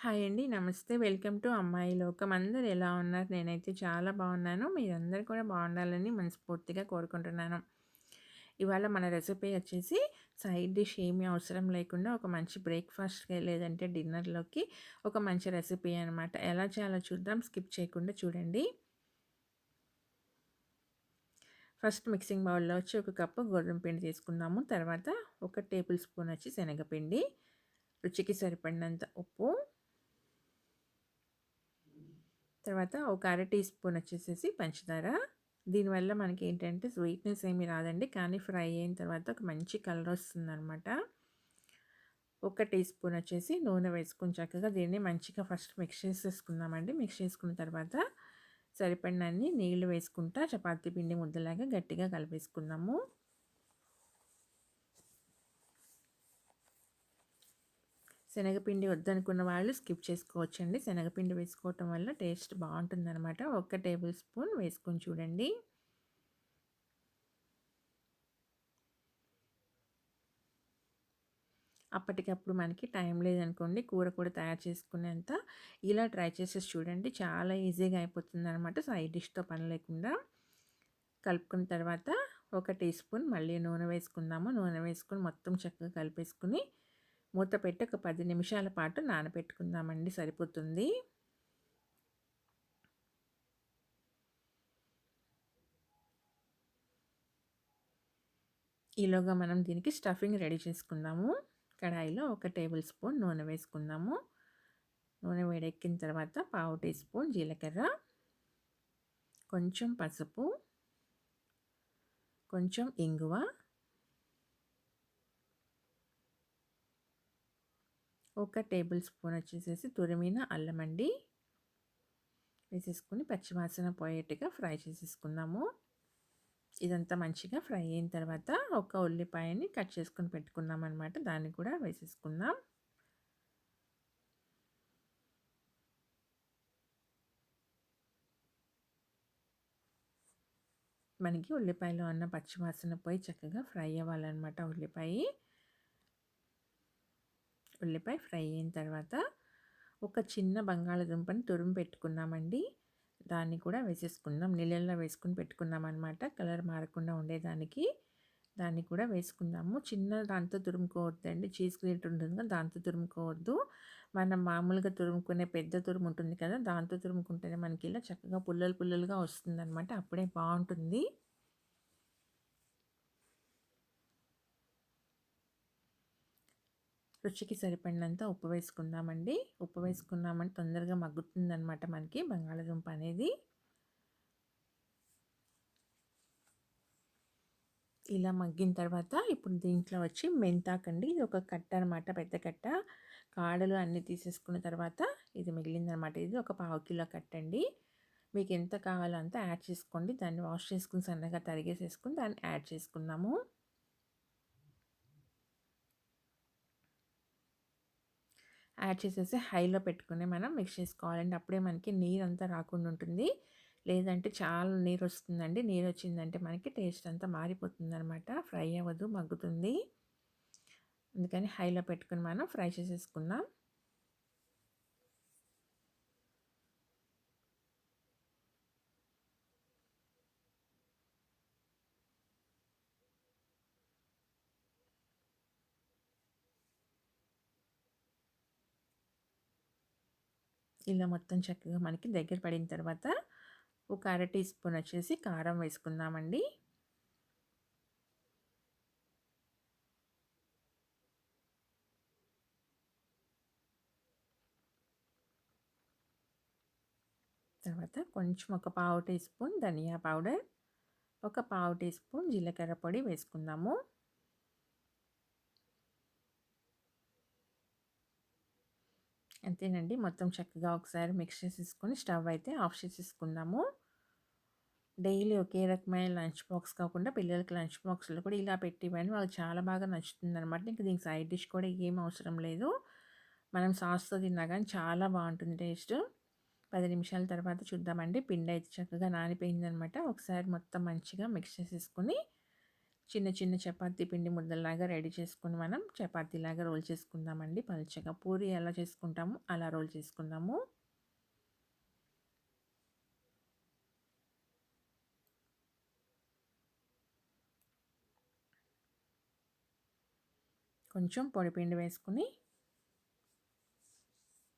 Hi అండి. నమస్తే. Welcome to అమ్మాయి లోకం. అందరు ఎలా ఉన్నారు? నేనైతే చాలా బాగున్నాను. మీరందరూ కూడా బాగుండాలని మనస్ఫూర్తిగా కోరుకుంటున్నాను. ఇవాళ మన రెసిపీ వచ్చేసి సైడ్ డిష్ ఏమీ అవసరం లేకుండా ఒక మంచి బ్రేక్‌ఫాస్ట్‌కి లేదంటే డిన్నర్‌లోకి ఒక మంచి రెసిపీ అనమాట. ఎలా చేయాలో చూద్దాం. స్కిప్ చేయకుండా చూడండి. ఫస్ట్ మిక్సింగ్ బౌల్‌లో వచ్చి ఒక కప్పు గోధుమ పిండి తీసుకున్నాము తర్వాత ఒక టేబుల్ స్పూన్ వచ్చి శనగపిండి, రుచికి సరిపడినంత ఉప్పు తర్వాత ఒక అర టీ స్పూన్ వచ్చేసేసి పంచదార. దీనివల్ల మనకి ఏంటంటే స్వీట్నెస్ ఏమి రాదండి. కానీ ఫ్రై అయిన తర్వాత ఒక మంచి కలర్ వస్తుందన్నమాట. ఒక టీ స్పూన్ వచ్చేసి నూనె వేసుకుని చక్కగా దీన్ని మంచిగా ఫస్ట్ మిక్స్ చేసేసుకుందామండి. మిక్స్ చేసుకున్న తర్వాత సరిపడినన్ని నీళ్ళు వేసుకుంటా చపాతీ పిండి ముద్దలాగా గట్టిగా కలిపేసుకుందాము. శనగపిండి వద్దనుకున్న వాళ్ళు స్కిప్ చేసుకోవచ్చండి. శనగపిండి వేసుకోవటం వల్ల టేస్ట్ బాగుంటుందన్నమాట. ఒక టేబుల్ స్పూన్ వేసుకొని చూడండి. అప్పటికప్పుడు మనకి టైం లేదనుకోండి కూర కూడా తయారు చేసుకునేంత ఇలా ట్రై చేసేసి చూడండి. చాలా ఈజీగా అయిపోతుంది అనమాట సైడ్ డిష్తో పని లేకుండా. కలుపుకున్న తర్వాత ఒక టీ స్పూన్ మళ్ళీ నూనె వేసుకుందాము. నూనె వేసుకుని మొత్తం చక్కగా కలిపేసుకుని మూత పెట్టి ఒక పది నిమిషాల పాటు నానబెట్టుకుందామండి సరిపోతుంది. ఈలోగా మనం దీనికి స్టఫింగ్ రెడీ చేసుకుందాము. కడాయిలో ఒక టేబుల్ స్పూన్ నూనె వేసుకుందాము. నూనె వేడెక్కిన తర్వాత పావు టీ స్పూన్ జీలకర్ర కొంచెం పసుపు కొంచెం ఇంగువ ఒక టేబుల్ స్పూన్ వచ్చేసేసి తురిమిన అల్లం అండి. వేసేసుకుని పచ్చివాసన పోయేట్టుగా ఫ్రై చేసేసుకున్నాము ఇదంతా మంచిగా ఫ్రై అయిన తర్వాత ఒక ఉల్లిపాయని కట్ చేసుకుని పెట్టుకున్నాం అనమాట దాన్ని కూడా వేసేసుకుందాం. మనకి ఉల్లిపాయలో ఉన్న పచ్చివాసన పోయి చక్కగా ఫ్రై అవ్వాలన్నమాట ఉల్లిపాయ. ఉల్లిపాయ ఫ్రై అయిన తర్వాత ఒక చిన్న బంగాళదుంపని తురుము పెట్టుకున్నామండి. దాన్ని కూడా వేసేసుకుందాం. నీళ్ళల్లో వేసుకుని పెట్టుకున్నాం అనమాట కలర్ మారకుండా ఉండేదానికి దాన్ని కూడా వేసుకుందాము. చిన్న దాంతో తురుముకోవద్దండి. చీజ్ గ్రేట్ ఉంటుంది కదా దాంతో తురుముకోవద్దు. మనం మామూలుగా తురుముకునే పెద్ద తురుము ఉంటుంది కదా దాంతో తురుముకుంటేనే మనకి ఇలా చక్కగా పుల్లలు పుల్లలుగా వస్తుంది అనమాట అప్పుడే బాగుంటుంది. రుచికి సరిపడినంత ఉప్పు వేసుకుందామండి. ఉప్పు వేసుకున్నామంటే తొందరగా మగ్గుతుందనమాట మనకి బంగాళదుంప అనేది. ఇలా మగ్గిన తర్వాత ఇప్పుడు దీంట్లో వచ్చి మెంతాకండి ఇది ఒక కట్ట అనమాట పెద్ద కట్ట. కాడలు అన్నీ తీసేసుకున్న తర్వాత ఇది మిగిలిందనమాట ఇది ఒక పావు కిలో కట్టండి మీకు ఎంత కావాలో అంత యాడ్ చేసుకోండి. దాన్ని వాష్ చేసుకుని సన్నగా తరిగేసేసుకుని దాన్ని యాడ్ చేసుకున్నాము యాడ్ చేసేసి హైలో పెట్టుకుని మనం మిక్స్ చేసుకోవాలండి అప్పుడే మనకి నీరు అంతా రాకుండా ఉంటుంది. లేదంటే చాలా నీరు వస్తుందండి నీరు వచ్చిందంటే మనకి టేస్ట్ అంతా మారిపోతుంది అనమాట ఫ్రై అవ్వదు మగ్గుతుంది. అందుకని హైలో పెట్టుకుని మనం ఫ్రై చేసేసుకుందాం. ఇలా మొత్తం చక్కగా మనకి దగ్గర పడిన తర్వాత ఒక అర టీ స్పూన్ వచ్చేసి కారం వేసుకుందామండి. తర్వాత కొంచెం ఒక పావు టీ స్పూన్ ధనియా పౌడర్ ఒక పావు టీ స్పూన్ జీలకర్ర పొడి వేసుకుందాము. అంతేనండి. మొత్తం చక్కగా ఒకసారి మిక్స్ చేసేసుకొని స్టవ్ అయితే ఆఫ్ చేసేసుకుందాము డైలీ ఒకే రకమైన లంచ్ బాక్స్ కాకుండా పిల్లలకి లంచ్ బాక్స్లో కూడా ఇలా పెట్టివ్వండి వాళ్ళకి చాలా బాగా నచ్చుతుంది అనమాట ఇంకా దీనికి సైడ్ డిష్ కూడా ఏం అవసరం లేదు. మనం సాస్తో తిన్నా కానీ చాలా బాగుంటుంది టేస్ట్. పది నిమిషాల తర్వాత చూద్దామండి. పిండి అయితే చక్కగా నానిపోయిందనమాట ఒకసారి మొత్తం మంచిగా మిక్స్ చేసేసుకొని చిన్న చిన్న చపాతీ పిండి ముద్దలాగా రెడీ చేసుకుని మనం చపాతీలాగా రోల్ చేసుకుందామండి. పలుచగా పూరి ఎలా చేసుకుంటాము అలా రోల్ చేసుకుందాము. కొంచెం పొడిపిండి వేసుకుని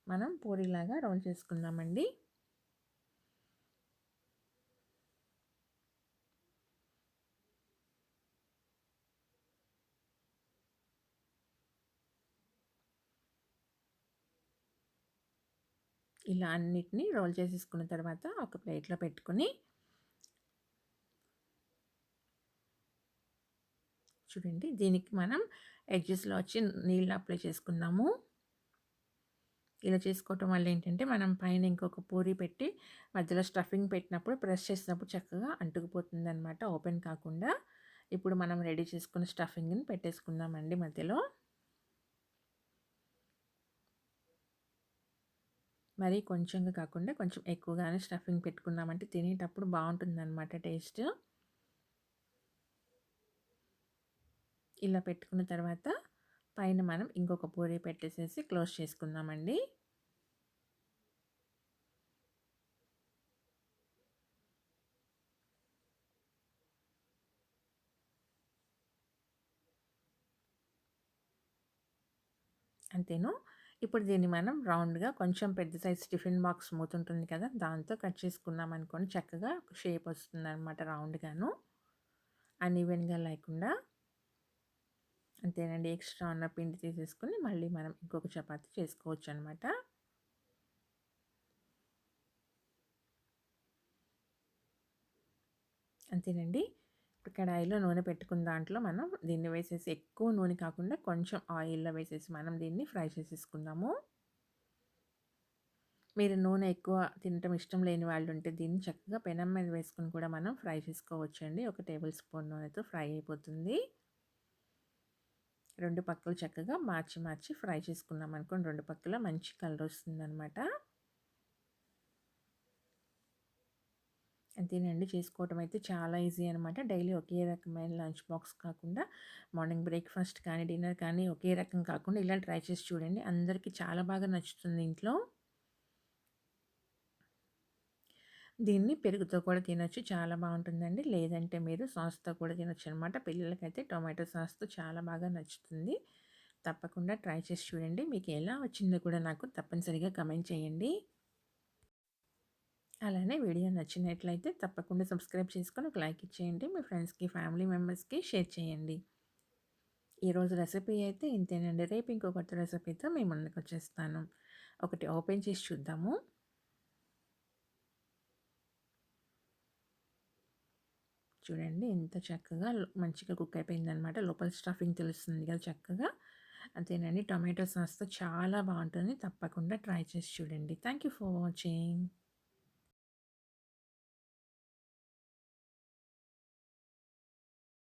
మనం పూరిలాగా రోల్ చేసుకుందామండి. ఇలా అన్నిటినీ రోల్ చేసేసుకున్న తర్వాత ఒక ప్లేట్లో పెట్టుకొని చూడండి దీనికి మనం ఎడ్జెస్లో వచ్చి నీళ్ళు అప్లై చేసుకున్నాము ఇలా చేసుకోవటం వల్ల ఏంటంటే మనం పైన ఇంకొక పూరి పెట్టి మధ్యలో స్టఫింగ్ పెట్టినప్పుడు ప్రెస్ చేసినప్పుడు చక్కగా అంటుకుపోతుంది అనమాట ఓపెన్ కాకుండా ఇప్పుడు మనం రెడీ చేసుకున్న స్టఫింగ్ని పెట్టేసుకుందామండి మధ్యలో. మరి కొంచెంగా కాకుండా కొంచెం ఎక్కువగానే స్టఫింగ్ పెట్టుకున్నామంటే తినేటప్పుడు బాగుంటుందన్నమాట టేస్ట్. ఇలా పెట్టుకున్న తర్వాత పైన మనం ఇంకొక పూరి పెట్టేసేసి క్లోజ్ చేసుకుందామండి. అంతేను. ఇప్పుడు దీన్ని మనం రౌండ్గా కొంచెం పెద్ద సైజ్ టిఫిన్ బాక్స్ మూతుంటుంది కదా! దాంతో కట్ చేసుకున్నాం అనుకోండి. చక్కగా షేప్ వస్తుంది అనమాట రౌండ్గాను అన్ఈవెన్గా లేకుండా అంతేనండి ఎక్స్ట్రా ఉన్న పిండి తీసేసుకుని మళ్ళీ మనం ఇంకొక చపాతి చేసుకోవచ్చు అనమాట అంతేనండి? ఇప్పుడు కడాయిలో నూనె పెట్టుకున్న దాంట్లో మనం దీన్ని వేసేసి ఎక్కువ నూనె కాకుండా కొంచెం ఆయిల్లో వేసేసి మనం దీన్ని ఫ్రై చేసేసుకుందాము. మీరు నూనె ఎక్కువ తినటం ఇష్టం లేని వాళ్ళు ఉంటే దీన్ని చక్కగా పెనం మీద వేసుకుని కూడా మనం ఫ్రై చేసుకోవచ్చండి. ఒక టేబుల్ స్పూన్ నూనెతో ఫ్రై అయిపోతుంది. రెండు పక్కలు చక్కగా మార్చి మార్చి ఫ్రై చేసుకున్నాం అనుకోండి రెండు పక్కల మంచి కలర్ వస్తుందన్నమాట. అంతేనండి చేసుకోవటం అయితే చాలా ఈజీ అనమాట. డైలీ ఒకే రకమైన లంచ్ బాక్స్ కాకుండా మార్నింగ్ బ్రేక్ఫాస్ట్ కానీ డిన్నర్ కానీ ఒకే రకం కాకుండా ఇలా ట్రై చేసి చూడండి. అందరికీ చాలా బాగా నచ్చుతుంది ఇంట్లో. దీన్ని పెరుగుతో కూడా తినొచ్చు. చాలా బాగుంటుందండి. లేదంటే మీరు సాస్తో కూడా తినొచ్చు అనమాట. పిల్లలకైతే టొమాటో సాస్తో చాలా బాగా నచ్చుతుంది. తప్పకుండా ట్రై చేసి చూడండి. మీకు ఎలా వచ్చిందో కూడా నాకు తప్పనిసరిగా కమెంట్ చేయండి. అలానే వీడియో నచ్చినట్లయితే తప్పకుండా సబ్స్క్రైబ్ చేసుకొని ఒక లైక్ ఇచ్చేయండి. మీ ఫ్రెండ్స్కి ఫ్యామిలీ మెంబర్స్కి షేర్ చేయండి. ఈరోజు రెసిపీ అయితే ఇంతేనండి. రేపు ఇంకో కొత్త రెసిపీతో మేము ముందుకు వచ్చేస్తాను. ఒకటి ఓపెన్ చేసి చూద్దాము. చూడండి ఎంత చక్కగా మంచిగా కుక్ అయిపోయిందనమాట లోపల స్టఫింగ్ తెలుస్తుంది కదా చక్కగా. అంతేనండి. టొమాటో సాస్తో చాలా బాగుంటుంది. తప్పకుండా ట్రై చేసి చూడండి. Thank you for watching.